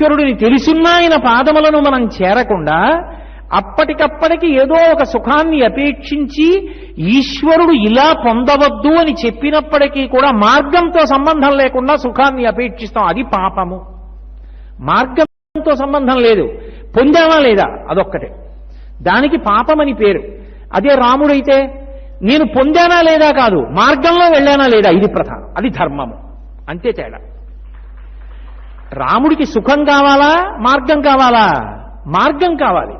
ఈశ్వరుడిని తెలుసున్న ఆయన పాదములను మనం చేరకుండా అప్పటికప్పటికి ఏదో ఒక సుఖాన్ని అపేక్షించి ఈశ్వరుడు ఇలా పొందవద్దు అని చెప్పినప్పటికీ కూడా మార్గంతో సంబంధం లేకుండా సుఖాన్ని అపేక్షిస్తాం. అది పాపము. మార్గంతో సంబంధం లేదు. పొందామా లేదా? అదొక్కటే. దానికి పాపమని పేరు. అదే రాముడైతే నేను పొందానా లేదా కాదు మార్గంలో వెళ్ళానా లేదా? ఇది ప్రధానం. అది ధర్మము. అంతే తేడా. రాముడికి సుఖం కావాలా? మార్గం కావాలా? మార్గం కావాలి.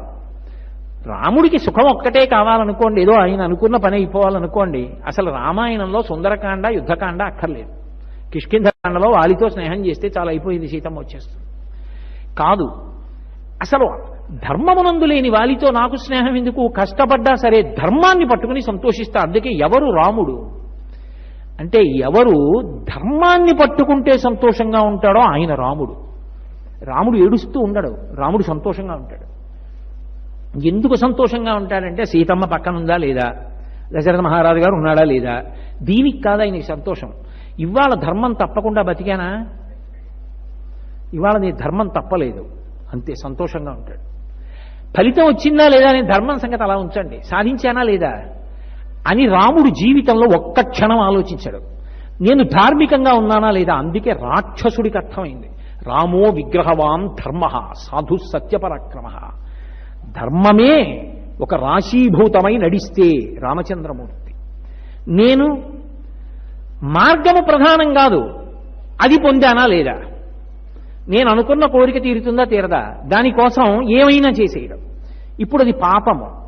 రాముడికి సుఖం ఒక్కటే కావాలనుకోండి ఏదో ఆయన అనుకున్న పని అయిపోవాలనుకోండి అసలు రామాయణంలో సుందరకాండ యుద్ధకాండ అక్కర్లేదు. కిష్కింధకాండలో వాలితో స్నేహం చేస్తే చాలా అయిపోయింది సీతమ్మ వచ్చేస్తుంది. కాదు అసలు ధర్మమునందు లేని వాలితో నాకు స్నేహం ఎందుకు? కష్టపడ్డా సరే ధర్మాన్ని పట్టుకుని సంతోషిస్తా. అందుకే ఎవరు రాముడు? అంటే ఎవరు ధర్మాన్ని పట్టుకుంటే సంతోషంగా ఉంటాడో ఆయన రాముడు. రాముడు ఏడుస్తూ ఉండడు. రాముడు సంతోషంగా ఉంటాడు. ఎందుకు సంతోషంగా ఉంటాడంటే సీతమ్మ పక్కన ఉందా లేదా? దశరథ మహారాజు గారు ఉన్నాడా లేదా? దీనికి కాదు ఆయనకి సంతోషం. ఇవాళ ధర్మం తప్పకుండా బతికానా? ఇవాళ నీ ధర్మం తప్పలేదు. అంతే సంతోషంగా ఉంటాడు. ఫలితం వచ్చిందా లేదా అనే ధర్మం సంగతి అలా ఉంచండి. సాధించానా లేదా? అని రాముడు జీవితంలో ఒక్క క్షణం ఆలోచించాడు. నేను ధార్మికంగా ఉన్నానా లేదా? అందుకే రాక్షసుడికి అర్థమైంది. రామో విగ్రహవాన్ ధర్మ సాధు సత్యపరాక్రమ. ధర్మమే ఒక రాశీభూతమై నడిస్తే రామచంద్రమూర్తి. నేను మార్గము ప్రధానం కాదు అది పొందానా లేదా? నేను అనుకున్న కోరిక తీరుతుందా తీరదా? దానికోసం ఏమైనా చేసేయడం. ఇప్పుడు అది పాపము.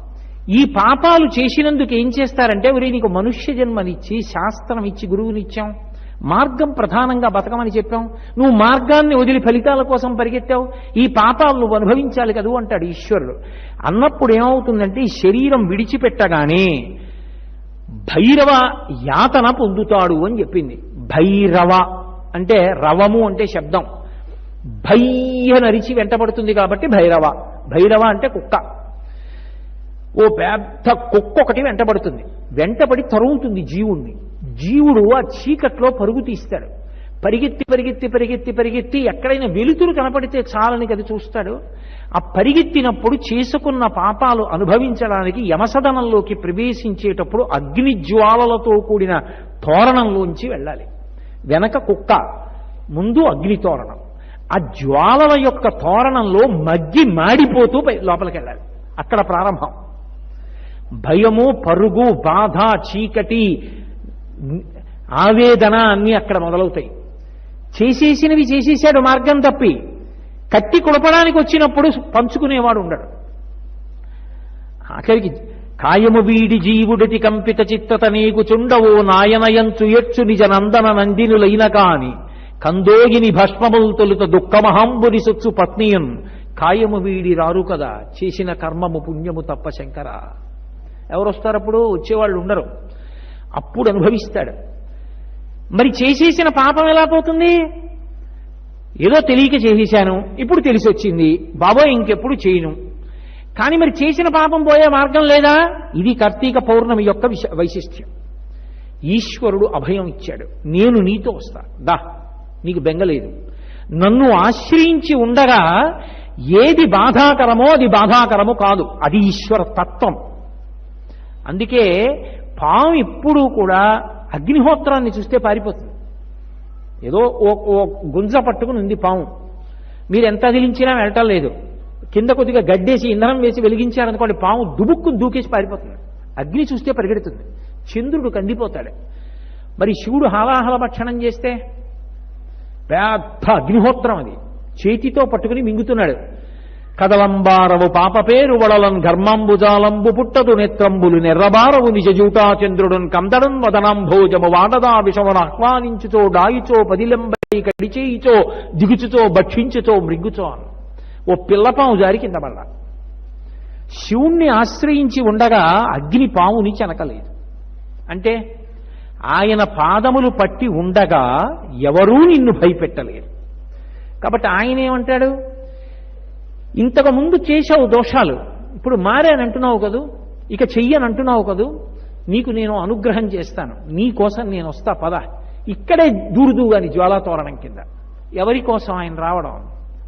ఈ పాపాలు చేసినందుకు ఏం చేస్తారంటే ఒరే నీకు మనుష్య జన్మనిచ్చి శాస్త్రం ఇచ్చి గురువునిచ్చాం. మార్గం ప్రధానంగా బతకమని చెప్పాం. నువ్వు మార్గాన్ని వదిలి ఫలితాల కోసం పరిగెత్తావు. ఈ పాపాలు నువ్వు అనుభవించాలి కదూ అంటాడు ఈశ్వరుడు. అన్నప్పుడు ఏమవుతుందంటే ఈ శరీరం విడిచిపెట్టగానే భైరవ యాతన పొందుతాడు అని చెప్పింది. భైరవ అంటే రవము అంటే శబ్దం. భయ్య నరిచి వెంటబడుతుంది కాబట్టి భైరవ. భైరవ అంటే కుక్క. ఓ పెద్ద కుక్క ఒకటి వెంటబడుతుంది. వెంటబడి తరుగుతుంది జీవుణ్ణి. జీవుడు ఆ చీకట్లో పరుగు తీస్తాడు. పరిగెత్తి పరిగెత్తి పరిగెత్తి పరిగెత్తి ఎక్కడైనా వెలుతురు కనపడితే చాలని అది చూస్తాడు. ఆ పరిగెత్తినప్పుడు చేసుకున్న పాపాలు అనుభవించడానికి యమసదనంలోకి ప్రవేశించేటప్పుడు అగ్ని జ్వాలలతో కూడిన తోరణంలోంచి వెళ్ళాలి. వెనక కుక్క ముందు అగ్ని తోరణం. ఆ జ్వాలల యొక్క తోరణంలో మగ్గి మాడిపోతూ పై- లోపలికి వెళ్ళాలి. అక్కడ ప్రారంభం. భయము పరుగు బాధ చీకటి ఆవేదన అన్నీ అక్కడ మొదలవుతాయి. చేసేసినవి చేసేసాడు మార్గం తప్పి. కట్టి కుడపడానికి వచ్చినప్పుడు పంచుకునేవాడు ఉండడు. ఆఖరికి కాయము వీడి జీవుడిటి కంపిత చిత్తత నీకు చుండవు నాయనయంచు ఎచ్చు నిజ నందన నందినులైన కాని. కందోగిని భస్మములు తొలుత దుఃఖమహంబుని సొచ్చు పత్నియన్. కాయము వీడి రారు కదా చేసిన కర్మము పుణ్యము తప్ప శంకరా. ఎవరు వస్తారప్పుడు వచ్చేవాళ్ళు ఉండరు అప్పుడు అనుభవిస్తాడు మరి చేసేసిన పాపం ఎలా పోతుంది? ఏదో తెలియక చేసేశాను ఇప్పుడు తెలిసి వచ్చింది బాబోయ్ ఇంకెప్పుడు చేయను. కానీ మరి చేసిన పాపం పోయే మార్గం లేదా? ఇది కార్తీక పౌర్ణమి యొక్క విశ- వైశిష్ట్యం. ఈశ్వరుడు అభయం ఇచ్చాడు. నేను నీతో వస్తా. దా నీకు బెంగలేదు నన్ను ఆశ్రయించి ఉండగా ఏది బాధాకరమో అది బాధాకరము కాదు. అది ఈశ్వర తత్వం. అందుకే పాము ఎప్పుడూ కూడా అగ్నిహోత్రాన్ని చూస్తే పారిపోతుంది. ఏదో ఓ ఓ గుంజ పట్టుకుని ఉంది పాము. మీరు ఎంత అదిలించినా వెళ్ళటం లేదు. కింద కొద్దిగా గడ్డేసి ఇంధనం వేసి వెలిగించారనుకోండి పాము దుబుక్కుని దూకేసి పారిపోతుంది. అగ్ని చూస్తే పరిగెడుతుంది. చంద్రుడు కందిపోతాడు. మరి శివుడు హాలాహల భక్షణం చేస్తే? పెద్ద అగ్నిహోత్రం అది. చేతితో పట్టుకుని మింగుతున్నాడు. కదలంబారవు పాప పేరు వడలన్ ఘర్మంబుజాలంబు పుట్టదు నేత్రంబులు నెర్రబారవు నిజ జూటాచంద్రుడున్ కందడన్ వదనంభోజము వాడదా విషమును ఆహ్వానించుచో డాయిచో పదిలెంబై కడిచేయిచో దిగుచుతో భక్షించుతో మృగ్గుచో అను. ఓ పిల్లపాము జారి కింద పడ్డా. శివుణ్ణి ఆశ్రయించి ఉండగా అగ్ని పాముని చెనకలేదు. అంటే ఆయన పాదములు పట్టి ఉండగా ఎవరూ నిన్ను భయపెట్టలేరు. కాబట్టి ఆయన ఏమంటాడు? ఇంతకు ముందు చేశావు దోషాలు. ఇప్పుడు మారాను అంటున్నావు కదూ? ఇక చెయ్యని అంటున్నావు కదూ? నీకు నేను అనుగ్రహం చేస్తాను. నీ కోసం నేను వస్తా పద. ఇక్కడే దూరుదు అని జ్వాలాతోరణం కింద. ఎవరి కోసం ఆయన రావడం?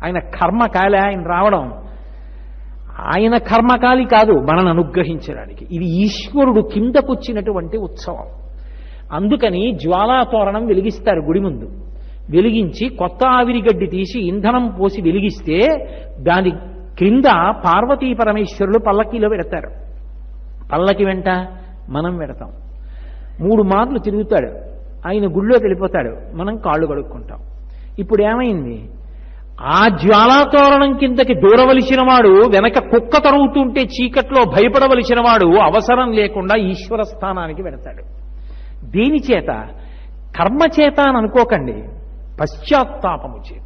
ఆయన కర్మకాలి ఆయన రావడం. ఆయన కర్మకాలి కాదు మనను అనుగ్రహించడానికి. ఇది ఈశ్వరుడు కిందకొచ్చినటువంటి ఉత్సవం. అందుకని జ్వాలాతోరణం వెలిగిస్తారు గుడి ముందు. వెలిగించి కొత్త ఆవిరి గడ్డి తీసి ఇంధనం పోసి వెలిగిస్తే దాని క్రింద పార్వతీ పరమేశ్వరులు పల్లకీలో పెడతారు. పల్లకి వెంట మనం పెడతాం. మూడు మార్లు తిరుగుతాడు. ఆయన గుళ్ళోకి వెళ్ళిపోతాడు. మనం కాళ్ళు కడుక్కుంటాం. ఇప్పుడు ఏమైంది? ఆ జ్వాలాతోరణం కిందకి దూరవలసిన వాడు వెనక కుక్క తరుగుతుంటే చీకట్లో భయపడవలసిన వాడు అవసరం లేకుండా ఈశ్వర స్థానానికి వెడతాడు. దీనిచేత కర్మచేత కర్మ చేత అని అనుకోకండి. పశ్చాత్తాపము చేత.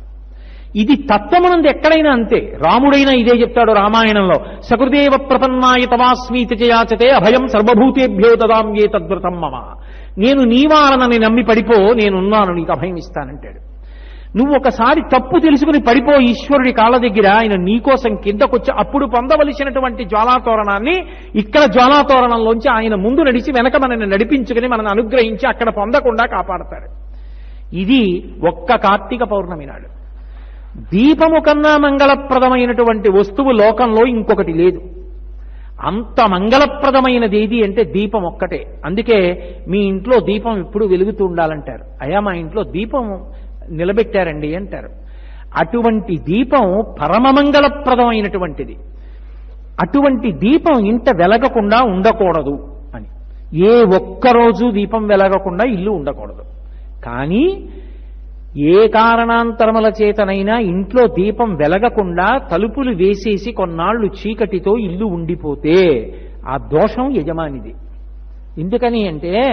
ఇది తత్వమనంది ఎక్కడైనా అంతే. రాముడైనా ఇదే చెప్తాడు రామాయణంలో. సకృదేవ ప్రపన్నాయ తవాస్మీతి చయాచతే అభయం సర్వభూతేభ్యో దదామ్యే తద్వ్రతం మమ. నేను నీవాలనని నమ్మి పడిపో నేనున్నాను నీకు అభయం ఇస్తానంటాడు. నువ్వు ఒకసారి తప్పు తెలుసుకుని పడిపో ఈశ్వరుడి కాళ్ళ దగ్గర ఆయన నీకోసం కిందకొచ్చి అప్పుడు పొందవలసినటువంటి జ్వాలాతోరణాన్ని ఇక్కడ జ్వాలాతోరణంలోంచి ఆయన ముందు నడిచి వెనక మనల్ని నడిపించుకుని మనల్ని అనుగ్రహించి అక్కడ పొందకుండా కాపాడతాడు. ఇది ఒక్క కార్తీక పౌర్ణమి నాడు. దీపము కన్నా మంగళప్రదమైనటువంటి వస్తువు లోకంలో ఇంకొకటి లేదు. అంత మంగళప్రదమైనది ఏది అంటే దీపం ఒక్కటే. అందుకే మీ ఇంట్లో దీపం ఎప్పుడు వెలుగుతూ ఉండాలంటారు. అయా మా ఇంట్లో దీపం నిలబెట్టారండి అంటారు. అటువంటి దీపం పరమమంగళప్రదమైనటువంటిది అటువంటి దీపం ఇంట వెలగకుండా ఉండకూడదు అని. ఏ ఒక్కరోజు దీపం వెలగకుండా ఇల్లు ఉండకూడదు. కానీ ఏ కారణాంతరముల చేతనైనా ఇంట్లో దీపం వెలగకుండా తలుపులు వేసేసి కొన్నాళ్ళు చీకటితో ఇల్లు ఉండిపోతే ఆ దోషం యజమానిది. ఎందుకని అంటే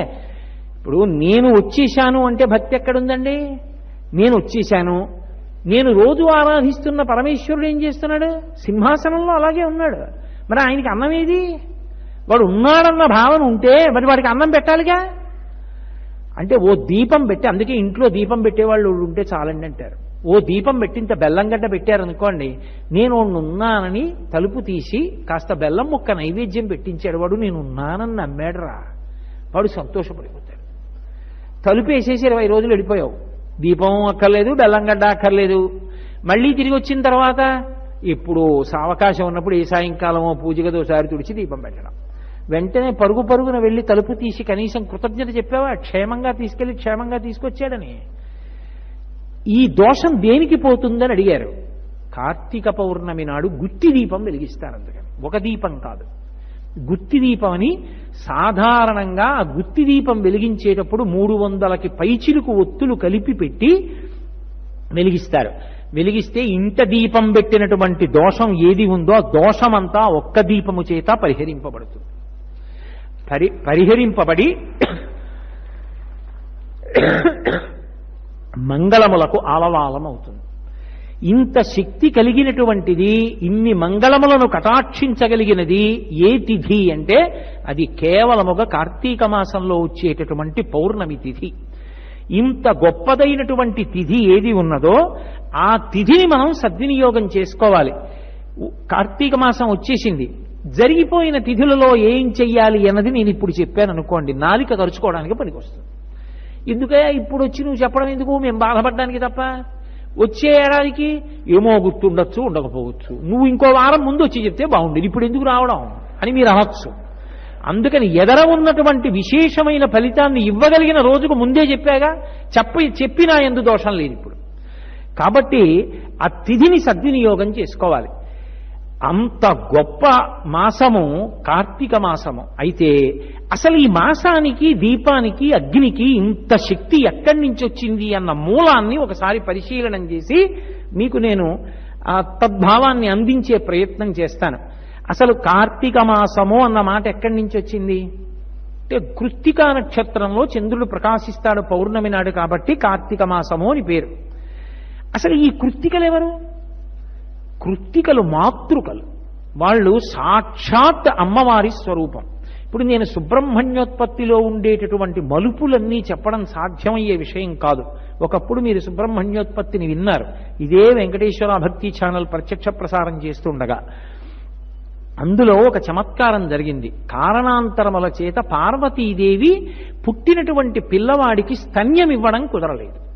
ఇప్పుడు నేను వచ్చేశాను అంటే భక్తి ఎక్కడుందండి? నేను వచ్చేశాను. నేను రోజు ఆరాధిస్తున్న పరమేశ్వరుడు ఏం చేస్తున్నాడు? సింహాసనంలో అలాగే ఉన్నాడు. మరి ఆయనకి అన్నం ఏది? వాడు ఉన్నాడన్న భావన ఉంటే మరి వాడికి అన్నం పెట్టాలిగా? అంటే ఓ దీపం పెట్టి అందుకే ఇంట్లో దీపం పెట్టేవాళ్ళు ఉంటే చాలండి అంటారు. ఓ దీపం పెట్టి ఇంత బెల్లం గడ్డ పెట్టారనుకోండి నేను ఉన్నానని తలుపు తీసి కాస్త బెల్లం ముక్క నైవేద్యం పెట్టించాడు. వాడు నేను ఉన్నానని నమ్మాడురా. వాడు సంతోషపడిపోతాడు. తలుపు వేసేసి ఇరవై రోజులు వెళ్ళిపోయావు. దీపం అక్కర్లేదు బెల్లం గడ్డ అక్కర్లేదు. మళ్ళీ తిరిగి వచ్చిన తర్వాత ఇప్పుడు సావకాశం ఉన్నప్పుడు ఏ సాయంకాలమో పూజ ఒకసారి తుడిచి దీపం పెట్టడం. వెంటనే పరుగు పరుగున వెళ్ళి తలుపు తీసి కనీసం కృతజ్ఞత చెప్పావా? క్షేమంగా తీసుకెళ్ళి క్షేమంగా తీసుకొచ్చాడని. ఈ దోషం దేనికి పోతుందని అడిగారు. కార్తీక పౌర్ణమి నాడు గుత్తి దీపం వెలిగిస్తారు అందుకని. ఒక దీపం కాదు. గుత్తి దీపం అని సాధారణంగా ఆ గుత్తి దీపం వెలిగించేటప్పుడు మూడు వందలకి పైచిలుకు ఒత్తులు కలిపి పెట్టి వెలిగిస్తారు. వెలిగిస్తే ఇంత దీపం పెట్టినటువంటి దోషం ఏది ఉందో ఆ దోషమంతా ఒక్క దీపము చేత పరిహరింపబడుతుంది. పరి పరిహరింపబడి మంగళములకు ఆలవాలం ఇంత శక్తి కలిగినటువంటిది ఇన్ని మంగళములను కటాక్షించగలిగినది ఏ తిథి అంటే అది కేవలముగా కార్తీక మాసంలో వచ్చేటటువంటి పౌర్ణమి తిథి. ఇంత గొప్పదైనటువంటి తిథి ఏది ఉన్నదో ఆ తిథిని మనం సద్వినియోగం చేసుకోవాలి. కార్తీక మాసం వచ్చేసింది. జరిగిపోయిన తిథులలో ఏం చెయ్యాలి అన్నది నేను ఇప్పుడు చెప్పాను అనుకోండి. నాలిక తరుచుకోవడానికి పనికొస్తుంది. ఎందుకే ఇప్పుడు వచ్చి నువ్వు చెప్పడం ఎందుకు? మేము బాధపడడానికి తప్ప. వచ్చే ఏడాదికి ఏమో గుర్తుండొచ్చు ఉండకపోవచ్చు. నువ్వు ఇంకో వారం ముందు వచ్చి చెప్తే బాగుండేది. ఇప్పుడు ఎందుకు రావడం అని మీరు అనొచ్చు. అందుకని ఎదర ఉన్నటువంటి విశేషమైన ఫలితాన్ని ఇవ్వగలిగిన రోజుకు ముందే చెప్పాగా చెప్పి చెప్పినా ఎందు దోషం లేదు ఇప్పుడు. కాబట్టి ఆ తిథిని సద్వినియోగం చేసుకోవాలి. అంత గొప్ప మాసము కార్తీక మాసము. అయితే అసలు ఈ మాసానికి దీపానికి అగ్నికి ఇంత శక్తి ఎక్కడి నుంచి వచ్చింది అన్న మూలాన్ని ఒకసారి పరిశీలనం చేసి మీకు నేను ఆ తద్భావాన్ని అందించే ప్రయత్నం చేస్తాను. అసలు కార్తీక మాసము అన్న మాట ఎక్కడి నుంచి వచ్చింది? అంటే కృత్తికా నక్షత్రంలో చంద్రుడు ప్రకాశిస్తాడు పౌర్ణమి నాడు కాబట్టి కార్తీక మాసము అని పేరు. అసలు ఈ కృత్తికలు ఎవరు? కృత్తికలు మాతృకలు. వాళ్ళు సాక్షాత్ అమ్మవారి స్వరూపం. ఇప్పుడు నేను సుబ్రహ్మణ్యోత్పత్తిలో ఉండేటటువంటి మలుపులన్నీ చెప్పడం సాధ్యమయ్యే విషయం కాదు. ఒకప్పుడు మీరు సుబ్రహ్మణ్యోత్పత్తిని విన్నారు. ఇదే వెంకటేశ్వర భక్తి ఛానల్ ప్రత్యక్ష ప్రసారం చేస్తుండగా. అందులో ఒక చమత్కారం జరిగింది. కారణాంతరముల చేత పార్వతీదేవి పుట్టినటువంటి పిల్లవాడికి స్తన్యం ఇవ్వడం కుదరలేదు.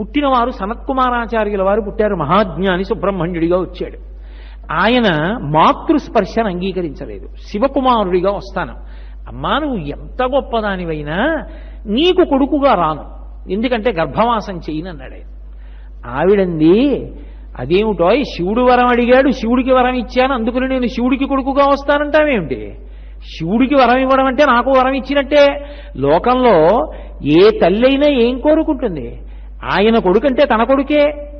పుట్టినవారు సనత్కుమారాచార్యుల వారు పుట్టారు. మహాజ్ఞాని సుబ్రహ్మణ్యుడిగా వచ్చాడు. ఆయన మాతృస్పర్శను అంగీకరించలేదు. శివకుమారుడిగా వస్తాను. అమ్మా నువ్వు ఎంత గొప్పదానివైనా నీకు కొడుకుగా రాను. ఎందుకంటే గర్భవాసం చేయను అన్నాడు ఆయన. ఆవిడంది అదేమిటో శివుడు వరం అడిగాడు. శివుడికి వరం ఇచ్చాను. అందుకని నేను శివుడికి కొడుకుగా వస్తానంటావేమిటి శివుడికి వరం ఇవ్వడం అంటే నాకు వరం ఇచ్చినట్టే. లోకంలో ఏ తల్లి అయినా ఏం కోరుకుంటుంది? ఆయన కొడుకంటే తన కొడుకే.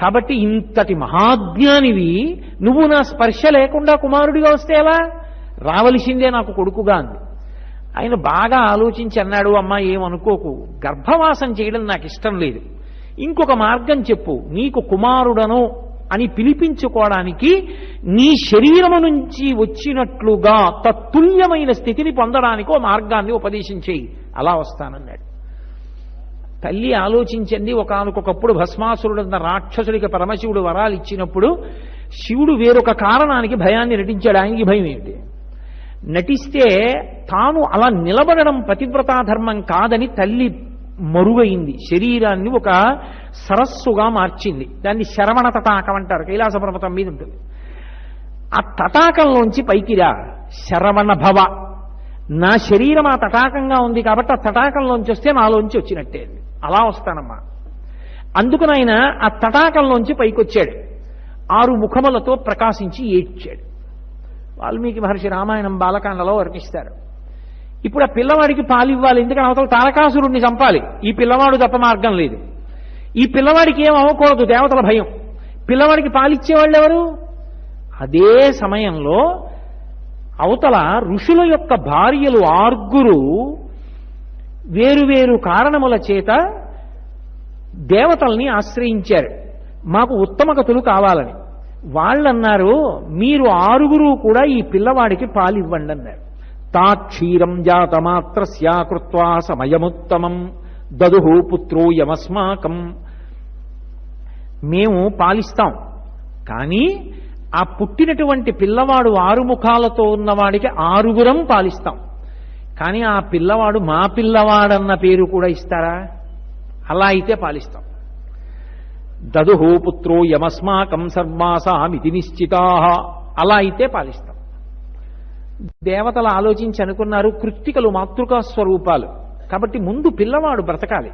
కాబట్టి ఇంతటి మహాజ్ఞానివి నువ్వు నా స్పర్శ లేకుండా కుమారుడిగా వస్తే ఎలా? రావలసిందే నాకు కొడుకుగా అంది. ఆయన బాగా ఆలోచించి అన్నాడు అమ్మా ఏమనుకోకు. గర్భవాసం చేయడం నాకు ఇష్టం లేదు. ఇంకొక మార్గం చెప్పు. నీకు కుమారుడను అని పిలిపించుకోవడానికి నీ శరీరము నుంచి వచ్చినట్లుగా తత్తుల్యమైన స్థితిని పొందడానికి ఓ మార్గాన్ని ఉపదేశించేయి అలా వస్తానన్నాడు. తల్లి ఆలోచించింది ఒకనకొకప్పుడు భస్మాసురుడన్న రాక్షసుడికి పరమశివుడు వరాలు ఇచ్చినప్పుడు శివుడు వేరొక కారణానికి భయాన్ని నటించాడు. ఆయనకి భయం ఏమిటి నటిస్తే తాను అలా నిలబడడం పతివ్రతాధర్మం కాదని తల్లి మరుగైంది. శరీరాన్ని ఒక సరస్సుగా మార్చింది. దాన్ని శరవణ తటాకం అంటారు. కైలాస పర్వతం మీద ఉంటుంది. ఆ తటాకంలోంచి పైకిరా శరవణ భవ. నా శరీరం ఆ తటాకంగా ఉంది కాబట్టి ఆ తటాకంలోంచి వస్తే నాలోంచి వచ్చినట్టే. అలా వస్తానమ్మా. అందుకుని ఆయన ఆ తటాకంలోంచి పైకొచ్చాడు. ఆరు ముఖములతో ప్రకాశించి ఏడ్చాడు. వాల్మీకి మహర్షి రామాయణం బాలకాండలో వర్ణిస్తారు. ఇప్పుడు ఆ పిల్లవాడికి పాలు ఇవ్వాలి అవతల తారకాసురుణ్ణి చంపాలి? ఈ పిల్లవాడు తప్ప మార్గం లేదు. ఈ పిల్లవాడికి ఏం అవ్వకూడదు దేవతల భయం. పిల్లవాడికి పాలిచ్చేవాళ్ళు ఎవరు? అదే సమయంలో అవతల ఋషుల యొక్క భార్యలు ఆర్గురు వేరువేరు కారణముల చేత దేవతల్ని ఆశ్రయించారు. మాకు ఉత్తమ కథలు కావాలని. వాళ్ళన్నారు మీరు ఆరుగురు కూడా ఈ పిల్లవాడికి పాలివ్వండి అన్నారు. తా క్షీరం జాతమాత్రస్యాకృత్వా సమయముత్తమం దదుహు పుత్రో యమస్మాకం. మేము పాలిస్తాం. కానీ ఆ పుట్టినటువంటి పిల్లవాడు ఆరు ముఖాలతో ఉన్నవాడికి ఆరుగురం పాలిస్తాం. కానీ ఆ పిల్లవాడు మా పిల్లవాడన్న పేరు కూడా ఇస్తారా? అలా అయితే పాలిస్తాం. దదుహో పుత్రో యమస్మాకం సర్వాసామితి నిశ్చితా. అలా అయితే పాలిస్తాం. దేవతలు ఆలోచించి అనుకున్నారు కృత్తికలు మాతృకా స్వరూపాలు. కాబట్టి ముందు పిల్లవాడు బ్రతకాలి.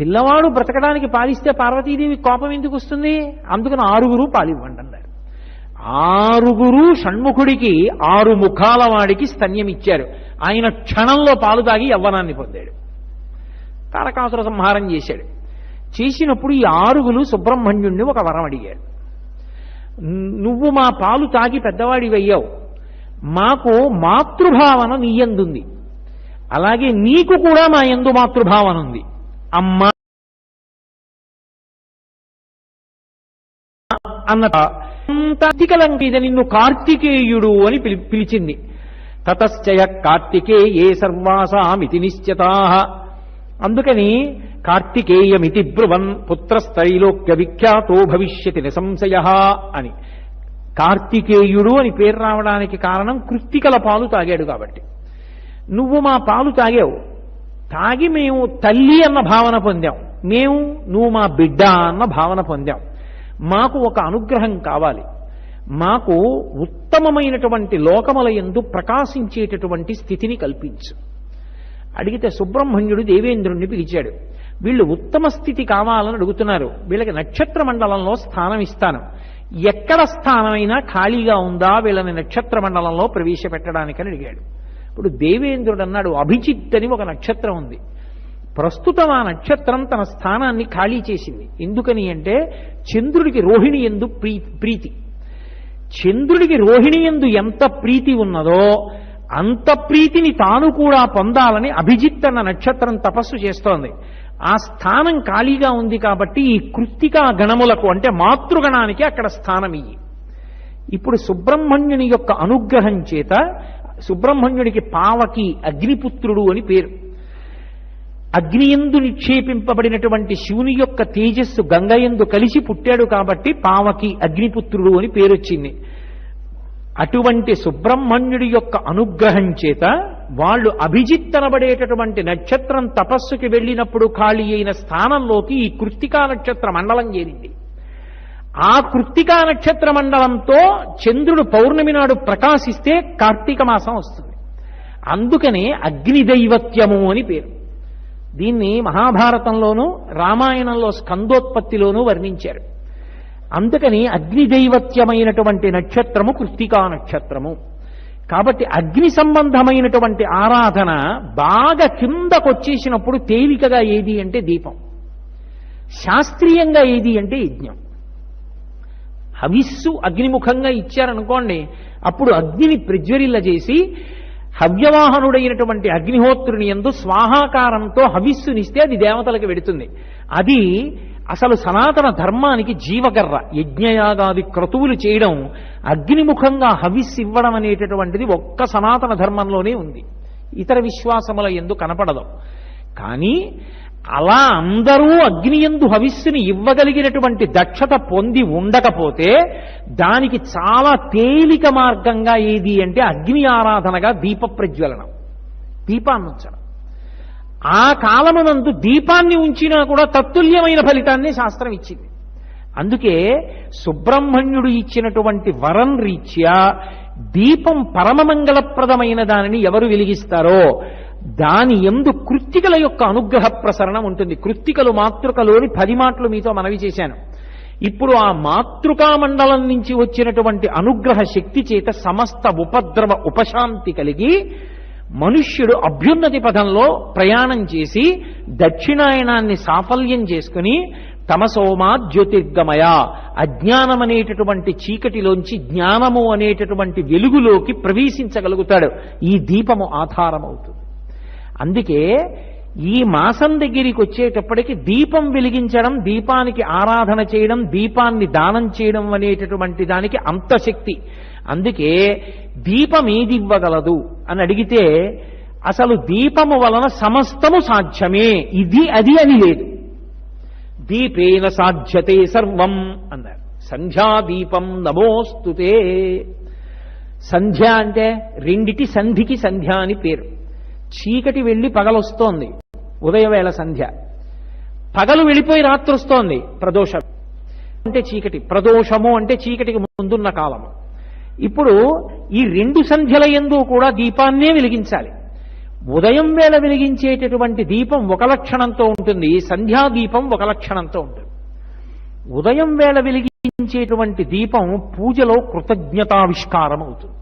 పిల్లవాడు బ్రతకడానికి పాలిస్తే పార్వతీదేవి కోపం ఎందుకు వస్తుంది? అందుకని ఆరుగురు పాలివ్వండి అన్నారు. ఆరుగురు షణ్ముఖుడికి ఆరు ముఖాల వాడికి స్తన్యం ఇచ్చారు. ఆయన క్షణంలో పాలు తాగి యవ్వనాన్ని పొందాడు. తారకాసుర సంహారం చేశాడు. చేసినప్పుడు ఈ ఆరుగులు సుబ్రహ్మణ్యుణ్ణి ఒక వరం అడిగాడు నువ్వు మా పాలు తాగి పెద్దవాడివయ్యావు. మాకు మాతృభావన నీయందుంది అలాగే నీకు కూడా మా ఎందు మాతృభావన ఉంది. అమ్మ అన్న అంతధికలంకిద నిన్ను కార్తికేయుడు అని పిలి పిలిచింది. తతశ్చయ కార్తికేయే సర్వాసామితి నిశ్చితా. అందుకని కార్తికేయమితి బ్రువన్ పుత్రస్థైలోక్య విఖ్యాతో భవిష్యతి నిసంశయ అని. కార్తికేయుడు అని పేరు రావడానికి కారణం కృత్తికల పాలు తాగాడు కాబట్టి. నువ్వు మా పాలు తాగావు. తాగి మేము తల్లి అన్న భావన పొందాం. మేము నువ్వు మా బిడ్డ అన్న భావన పొందాం. మాకు ఒక అనుగ్రహం కావాలి. మాకు ఉత్తమమైనటువంటి లోకముల ఎందు ప్రకాశించేటటువంటి స్థితిని కల్పించు. అడిగితే సుబ్రహ్మణ్యుడు దేవేంద్రుణ్ణి పిలిచాడు. వీళ్ళు ఉత్తమ స్థితి కావాలని అడుగుతున్నారు. వీళ్ళకి నక్షత్ర మండలంలో స్థానం ఇస్తాను. ఎక్కడ స్థానమైనా ఖాళీగా ఉందా వీళ్ళని నక్షత్ర మండలంలో ప్రవేశపెట్టడానికని అడిగాడు. ఇప్పుడు దేవేంద్రుడు అన్నాడు అభిజిత్ అని ఒక నక్షత్రం ఉంది. ప్రస్తుతం ఆ నక్షత్రం తన స్థానాన్ని ఖాళీ చేసింది. ఎందుకని అంటే చంద్రుడికి రోహిణి ఎందు ప్రీ ప్రీతి. చంద్రుడికి రోహిణి ఎందు ఎంత ప్రీతి ఉన్నదో అంత ప్రీతిని తాను కూడా పొందాలని అభిజిత్ అన్న నక్షత్రం తపస్సు చేస్తోంది. ఆ స్థానం ఖాళీగా ఉంది కాబట్టి ఈ కృత్తికా గణములకు అంటే మాతృగణానికి అక్కడ స్థానం ఇయ్యి ఇప్పుడు సుబ్రహ్మణ్యుని యొక్క అనుగ్రహం చేత సుబ్రహ్మణ్యుడికి పావకి అగ్నిపుత్రుడు అని పేరు. అగ్నియందు నిక్షేపింపబడినటువంటి శివుని యొక్క తేజస్సు గంగయందు కలిసి పుట్టాడు కాబట్టి పావకి అగ్నిపుత్రుడు అని పేరొచ్చింది. అటువంటి సుబ్రహ్మణ్యుడి యొక్క అనుగ్రహం చేత వాళ్ళు అభిజిత్తనబడేటటువంటి నక్షత్రం తపస్సుకి వెళ్ళినప్పుడు ఖాళీ అయిన స్థానంలోకి ఈ కృత్తికా నక్షత్ర మండలం చేరింది. ఆ కృత్తికా నక్షత్ర మండలంతో చంద్రుడు పౌర్ణమి నాడు ప్రకాశిస్తే కార్తీక మాసం వస్తుంది. అందుకనే అగ్నిదైవత్యము అని పేరు. దీన్ని మహాభారతంలోనూ రామాయణంలో స్కందోత్పత్తిలోనూ వర్ణించారు. అందుకని అగ్నిదైవత్యమైనటువంటి నక్షత్రము కృత్తికా నక్షత్రము. కాబట్టి అగ్ని సంబంధమైనటువంటి ఆరాధన బాగా కిందకొచ్చేసినప్పుడు తేలికగా ఏది అంటే దీపం. శాస్త్రీయంగా ఏది అంటే యజ్ఞం. హవిస్సు అగ్నిముఖంగా ఇచ్చారనుకోండి అప్పుడు అగ్నిని ప్రజ్వరిల్ల చేసి హవ్యవాహనుడైనటువంటి అగ్నిహోత్రుని ఎందు స్వాహాకారంతో హవిస్సునిస్తే అది దేవతలకు వెడుతుంది. అది అసలు సనాతన ధర్మానికి జీవగర్ర యజ్ఞయాగాది క్రతువులు చేయడం అగ్నిముఖంగా హవిస్సు ఇవ్వడం అనేటటువంటిది ఒక్క సనాతన ధర్మంలోనే ఉంది. ఇతర విశ్వాసముల ఎందు కనపడదు. కానీ అలా అందరూ అగ్నియందు హవిస్సుని ఇవ్వగలిగినటువంటి దక్షత పొంది ఉండకపోతే దానికి చాలా తేలిక మార్గంగా ఏది అంటే అగ్ని ఆరాధనగా దీప ప్రజ్వలనం దీపాన్ని ఉంచడం ఆ కాలమునందు దీపాన్ని ఉంచినా కూడా తత్తుల్యమైన ఫలితాన్ని శాస్త్రం ఇచ్చింది. అందుకే సుబ్రహ్మణ్యుడు ఇచ్చినటువంటి వరం రీత్యా దీపం పరమమంగళప్రదమైన దానిని ఎవరు వెలిగిస్తారో దాని ఎందు కృత్తికల యొక్క అనుగ్రహ ప్రసరణం ఉంటుంది. కృత్తికలు మాతృకలోని పది మాటలు మీతో మనవి చేశాను. ఇప్పుడు ఆ మాతృకా మండలం నుంచి వచ్చినటువంటి అనుగ్రహ శక్తి చేత సమస్త ఉపద్రవ ఉపశాంతి కలిగి మనుష్యుడు అభ్యున్నతి పథంలో ప్రయాణం చేసి దక్షిణాయనాన్ని సాఫల్యం చేసుకుని తమసోమా జ్యోతిర్గమయ అజ్ఞానం అనేటటువంటి చీకటిలోంచి జ్ఞానము అనేటటువంటి వెలుగులోకి ప్రవేశించగలుగుతాడు. ఈ దీపము ఆధారమవుతుంది. అందుకే ఈ మాసం దగ్గరికి వచ్చేటప్పటికి దీపం వెలిగించడం దీపానికి ఆరాధన చేయడం దీపాన్ని దానం చేయడం అనేటటువంటి దానికి అంత శక్తి. అందుకే దీపం ఏది ఇవ్వగలదు అని అడిగితే అసలు దీపము వలన సమస్తము సాధ్యమే. ఇది అది అని లేదు. దీపేన సాధ్యతే సర్వం అన్నారు. సంధ్యాదీపం నమోస్తుతే. సంధ్య అంటే రెండిటి సంధికి సంధ్య అని పేరు. చీకటి వెళ్ళి పగలొస్తోంది. ఉదయవేళ సంధ్య. పగలు వెళ్ళిపోయి రాత్రి వస్తోంది ప్రదోషం. అంటే చీకటి. ప్రదోషము అంటే చీకటికి ముందున్న కాలము. ఇప్పుడు ఈ రెండు సంధ్యల ఎందు కూడా దీపాన్నే వెలిగించాలి. ఉదయం వేళ వెలిగించేటటువంటి దీపం ఒక లక్షణంతో ఉంటుంది. సంధ్యా దీపం ఒక లక్షణంతో ఉంటుంది. ఉదయం వేళ వెలిగించేటువంటి దీపం పూజలో కృతజ్ఞతావిష్కారం అవుతుంది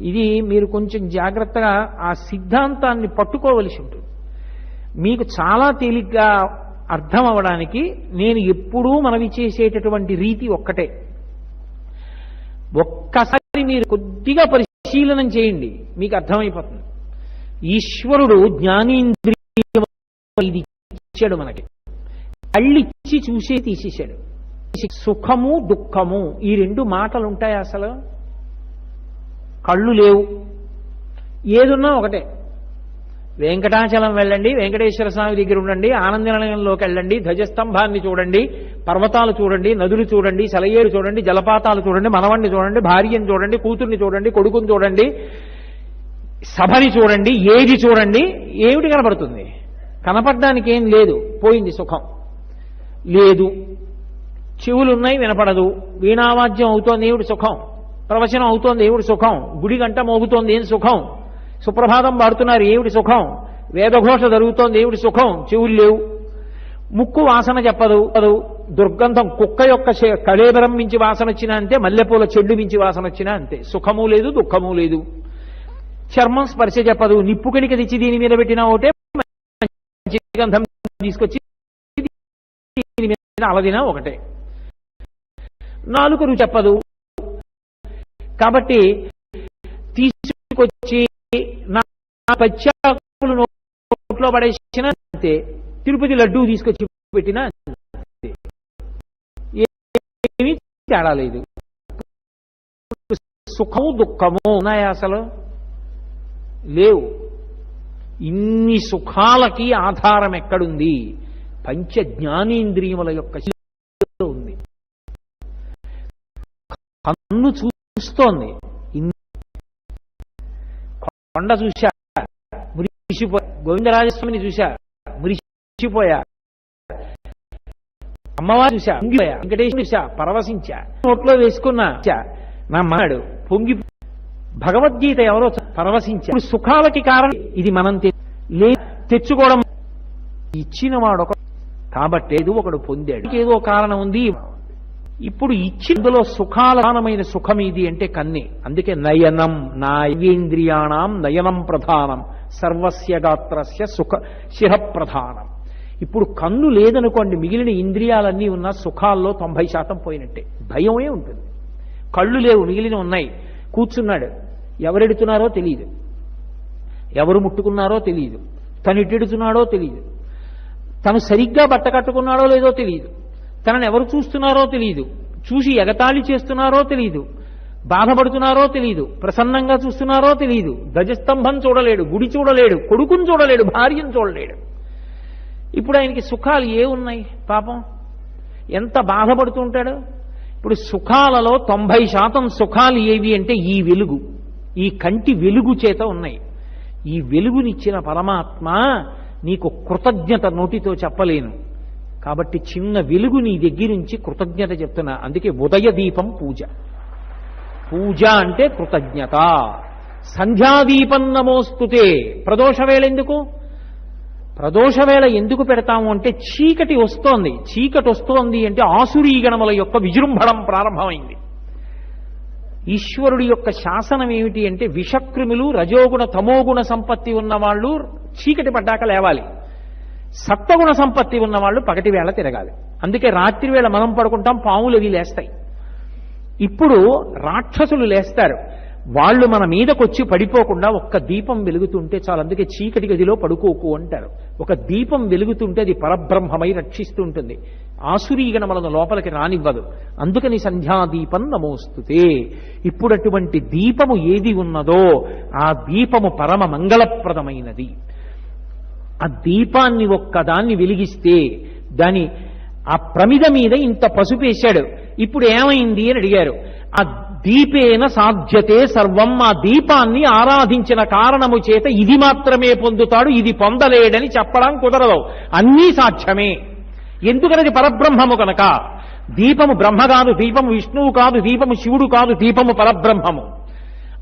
ఇది మీరు కొంచెం జాగ్రత్తగా ఆ సిద్ధాంతాన్ని పట్టుకోవలసి ఉంటుంది. మీకు చాలా తేలిగ్గా అర్థం అవడానికి నేను ఎప్పుడూ మనవి చేసేటటువంటి రీతి ఒక్కటే. ఒక్కసారి మీరు కొద్దిగా పరిశీలనం చేయండి మీకు అర్థమైపోతుంది. ఈశ్వరుడు జ్ఞానేంద్రియం ఇది ఇచ్చాడు మనకి. కళ్ళిచ్చి చూసే తీసేశాడు. సుఖము దుఃఖము ఈ రెండు మాటలు ఉంటాయి అసలు? కళ్ళు లేవు. ఏదున్నా ఒకటే. వెంకటాచలం వెళ్ళండి వెంకటేశ్వర స్వామి దగ్గర ఉండండి ఆనందనిలయంలోకి వెళ్ళండి ధ్వజస్తంభాన్ని చూడండి పర్వతాలు చూడండి నదులు చూడండి సెలయేరు చూడండి జలపాతాలు చూడండి మనవణ్ణి చూడండి భార్యని చూడండి కూతుర్ని చూడండి కొడుకుని చూడండి సభని చూడండి ఏది చూడండి ఏమిటి కనపడుతుంది? కనపడడానికి ఏం లేదు పోయింది సుఖం. లేదు. చెవులున్నాయి వినపడదు. వీణావాద్యం అవుతోంది ఏమిటి సుఖం? ప్రవచనం అవుతోంది ఏమిటి సుఖం? గుడి గంట మోగుతోంది ఏం సుఖం? సుప్రభాతం పాడుతున్నారు ఏమిటి సుఖం? వేదఘోష జరుగుతోంది ఏమిటి సుఖం? చెవులు లేవు. ముక్కు వాసన చెప్పదు అదు దుర్గంధం కుక్క యొక్క కళేబరం మించి వాసన వచ్చినా అంతే మల్లెపూల చెడ్డు మించి వాసన వచ్చినా అంతే. సుఖము లేదు దుఃఖము లేదు. చర్మం స్పర్శ చెప్పదు నిప్పు కణిక తెచ్చి దీని మీద పెట్టినా ఒకటే గంధం తీసుకొచ్చి దీని మీద అలదినా ఒకటే. నాలుగు చెప్పదు కాబట్టి తీసుకొచ్చి నా పచ్చాకులు నోట్లో పడేసిన అంతే. తిరుపతి లడ్డు తీసుకొచ్చి పెట్టిన ఏమీ తేడా లేదు. సుఖము దుఃఖము ఉన్నాయా అసలు? లేవు. ఇన్ని సుఖాలకి ఆధారం ఎక్కడుంది? పంచ జ్ఞానేంద్రియముల యొక్క ఉంది. కన్ను చూ చూస్తోంది. కొండ చూశా మురిసిపోయా. గోవిందరాజస్వామిని చూశా మురిసిపోయా. అమ్మవారు చూశా పొంగిపోయా. వెంకటేశ్వరుడు చూశా పరవశించా. నోట్లో వేసుకున్నా నా మాడు పొంగి భగవద్గీత ఎవరో పరవశించా. సుఖాలకి కారణం ఇది మనం లే తెచ్చుకోవడం. ఇచ్చిన వాడు ఒక కాబట్టి ఏదో ఒకడు పొందాడు. ఏదో కారణం ఉంది. ఇప్పుడు ఇచ్చిందులో సుఖాలమైన సుఖం ఇది అంటే కన్నె. అందుకే నయనం నాయేంద్రియాణం నయనం ప్రధానం. సర్వస్య గాత్రస్య సుఖ శిర ప్రధానం ఇప్పుడు కన్ను లేదనుకోండి మిగిలిన ఇంద్రియాలన్నీ ఉన్న సుఖాల్లో తొంభై శాతం పోయినట్టే. భయమే ఉంటుంది. కళ్ళు లేవు మిగిలిన ఉన్నాయి. కూర్చున్నాడు. ఎవరెడుతున్నారో తెలియదు ఎవరు ముట్టుకున్నారో తెలియదు తను ఇటెడుతున్నాడో తెలియదు తను సరిగ్గా బట్ట కట్టుకున్నాడో లేదో తెలియదు తనని ఎవరు చూస్తున్నారో తెలియదు చూసి ఎగతాళి చేస్తున్నారో తెలియదు బాధపడుతున్నారో తెలియదు ప్రసన్నంగా చూస్తున్నారో తెలియదు ధ్వజస్తంభం చూడలేడు గుడి చూడలేడు కొడుకుని చూడలేడు భార్యను చూడలేడు. ఇప్పుడు ఆయనకి సుఖాలు ఏ ఉన్నాయి? పాపం. ఎంత బాధపడుతుంటాడు ఇప్పుడు సుఖాలలో తొంభై శాతం సుఖాలు ఏవి అంటే ఈ వెలుగు. ఈ కంటి వెలుగు చేత ఉన్నాయి. ఈ వెలుగునిచ్చిన పరమాత్మ నీకు కృతజ్ఞత నోటితో చెప్పలేను. కాబట్టి చిన్న వెలుగు నీ దగ్గరించి కృతజ్ఞత చెప్తున్నా. అందుకే ఉదయ దీపం పూజ. పూజ అంటే కృతజ్ఞత. సంధ్యాదీపం నమోస్తుతే ప్రదోషవేళ ఎందుకు? ప్రదోషవేళ ఎందుకు పెడతాము అంటే చీకటి వస్తోంది. చీకటి వస్తోంది అంటే ఆసురీగణముల యొక్క విజృంభణం ప్రారంభమైంది. ఈశ్వరుడి యొక్క శాసనం ఏమిటి అంటే విషక్రిములు రజోగుణ తమోగుణ సంపత్తి ఉన్న వాళ్ళు చీకటి పడ్డాక లేవాలి. సత్వగుణ సంపత్తి ఉన్నవాళ్ళు పగటి వేళ తిరగాలి. అందుకే రాత్రి వేళ మనం పడుకుంటాం పాములు అవి లేస్తాయి. ఇప్పుడు రాక్షసులు లేస్తారు. వాళ్ళు మన మీదకొచ్చి పడిపోకుండా ఒక్క దీపం వెలుగుతుంటే చాలు అందుకే చీకటి గదిలో పడుకోకు అంటారు. ఒక దీపం వెలుగుతుంటే అది పరబ్రహ్మమై రక్షిస్తూ ఉంటుంది ఆసురీగన ఆసురీగణములను లోపలికి రానివ్వదు. అందుకని సంధ్యాదీపం నమోస్తుతే. ఇప్పుడు అటువంటి దీపము ఏది ఉన్నదో ఆ దీపము పరమ మంగళప్రదమైనది. ఆ దీపాన్ని ఒక్కదాన్ని వెలిగిస్తే దాని ఆ ప్రమిద మీద ఇంత పసుపేశాడు ఇప్పుడు ఏమైంది అని అడిగారు. ఆ దీపేన సాధ్యతే సర్వం ఆ దీపాన్ని ఆరాధించిన కారణము చేత ఇది మాత్రమే పొందుతాడు ఇది పొందలేడని చెప్పడం కుదరదు. అన్నీ సాధ్యమే. ఎందుకనది పరబ్రహ్మము కనుక? దీపము బ్రహ్మ కాదు దీపము విష్ణువు కాదు దీపము శివుడు కాదు దీపము పరబ్రహ్మము.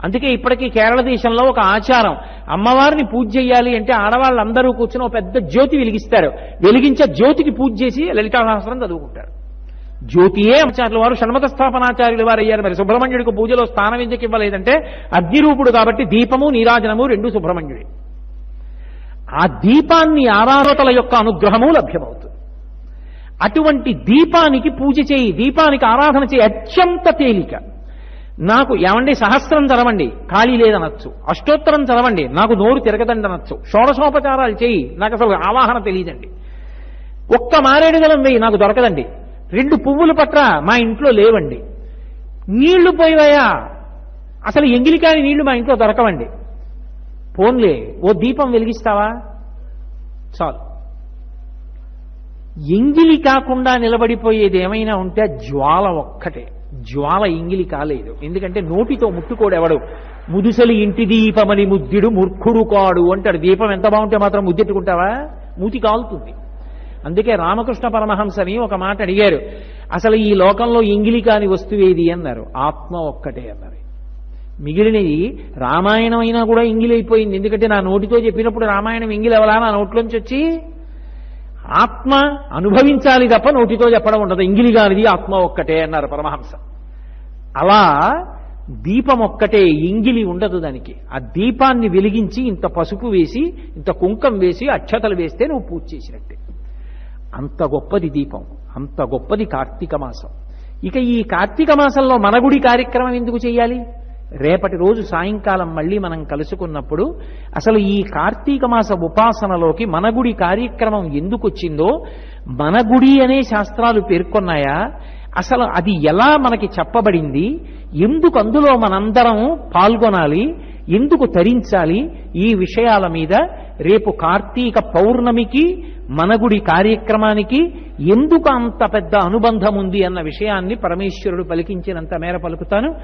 అందుకే ఇప్పటికీ కేరళ దేశంలో ఒక ఆచారం. అమ్మవారిని పూజ చేయాలి అంటే ఆడవాళ్ళందరూ కూర్చుని ఒక పెద్ద జ్యోతి వెలిగిస్తారు. వెలిగించే జ్యోతికి పూజ చేసి లలితా చదువుకుంటారు. జ్యోతియే ఆచార్యుల వారు షణ్మత స్థాపనాచార్యులు వారు అయ్యారు మరి సుబ్రహ్మణ్యుడికి పూజలో స్థానం ఎందుకు ఇవ్వలేదంటే అగ్నిరూపుడు కాబట్టి దీపము నీరాజనము రెండు సుబ్రహ్మణ్యుడి. ఆ దీపాన్ని ఆరాధతల యొక్క అనుగ్రహము లభ్యమవుతుంది. అటువంటి దీపానికి పూజ చేయి దీపానికి ఆరాధన చేయి అత్యంత తేలిక. నాకు ఏమండి? సహస్రం చదవండి. ఖాళీ లేదనొచ్చు. అష్టోత్తరం చదవండి. నాకు నోరు తిరగదండి అనొచ్చు షోడశోపచారాలు చేయి. నాకు అసలు ఆవాహన తెలియదండి. ఒక్క మారేడు గలం వేయి. నాకు దొరకదండి. రెండు పువ్వులు పట్ర మా ఇంట్లో లేవండి. నీళ్ళు పోయివయా అసలు ఎంగిలికాయ నీళ్ళు మా ఇంట్లో దొరకవండి. పోన్లే. ఓ దీపం వెలిగిస్తావా? చాలు. ఎంగిలి కాకుండా నిలబడిపోయేది ఏమైనా ఉంటే జ్వాల ఒక్కటే. జ్వాల ఇంగిలి కాలేదు. ఎందుకంటే నోటితో ముట్టుకోడు ఎవడు ముదుసలి ఇంటి దీపమని ముద్దుడు మూర్ఖుడు కాడు అంటాడు. దీపం ఎంత బాగుంటే మాత్రం ముద్దెట్టుకుంటావా? మూతి కాలుతుంది. అందుకే రామకృష్ణ పరమహంసని ఒక మాట అడిగారు. అసలు ఈ లోకంలో ఇంగిలి కాని వస్తువేది అన్నారు. ఆత్మ ఒక్కటే అన్నారు. మిగిలినవి రామాయణం అయినా కూడా ఇంగిలైపోయింది. అయిపోయింది ఎందుకంటే నా నోటితో చెప్పినప్పుడు రామాయణం ఎంగిలి నా నోట్లోంచి వచ్చి ఆత్మ అనుభవించాలి తప్ప నోటితో చెప్పడం ఉండదు. ఎంగిలి కానిది ఆత్మ ఒక్కటే అన్నారు పరమహంస. అలా దీపం ఒక్కటే ఇంగిలి ఉండదు దానికి. ఆ దీపాన్ని వెలిగించి ఇంత పసుపు వేసి ఇంత కుంకం వేసి అక్షతలు వేస్తే నువ్వు పూజ చేసినట్టే. అంత గొప్పది దీపం. అంత గొప్పది కార్తీక మాసం. ఇక ఈ కార్తీక మాసంలో మనగుడి కార్యక్రమం ఎందుకు చేయాలి? రేపటి రోజు సాయంకాలం మళ్ళీ మనం కలుసుకున్నప్పుడు అసలు ఈ కార్తీక మాస ఉపాసనలోకి మన గుడి కార్యక్రమం ఎందుకు వచ్చిందో మన గుడి అనే శాస్త్రాలు పేర్కొన్నాయా? అసలు అది ఎలా మనకి చెప్పబడింది? ఎందుకు అందులో మనందరం పాల్గొనాలి? ఎందుకు తరించాలి? ఈ విషయాల మీద రేపు కార్తీక పౌర్ణమికి మనగుడి కార్యక్రమానికి ఎందుకు అంత పెద్ద అనుబంధం ఉంది అన్న విషయాన్ని పరమేశ్వరుడు పలికించినంత మేర పలుకుతాను.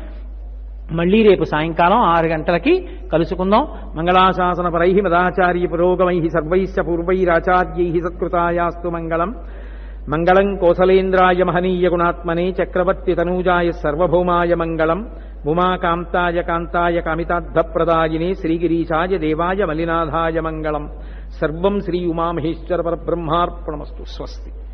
మళ్ళీ రేపు సాయంకాలం ఆరు గంటలకి కలుసుకుందాం. మంగళాశాసన పరై మదాచార్య పురోగమై సర్వైశ్చ పూర్వైరాచార్యై సత్కృతాయాస్తు మంగళం. మంగళం కోసలేంద్రాయ మహనీయ గుణాత్మనే చక్రవర్తి తనూజాయ సర్వభౌమాయ మంగళం. ఉమాకాంతాయ కాంతాయ కామితార్థప్రదాయినే శ్రీగిరీశాయ దేవాయ మలినాథాయ మంగళం. సర్వం శ్రీ ఉమామహేశ్వర పరబ్రహ్మార్పణమస్తు. స్వస్తి.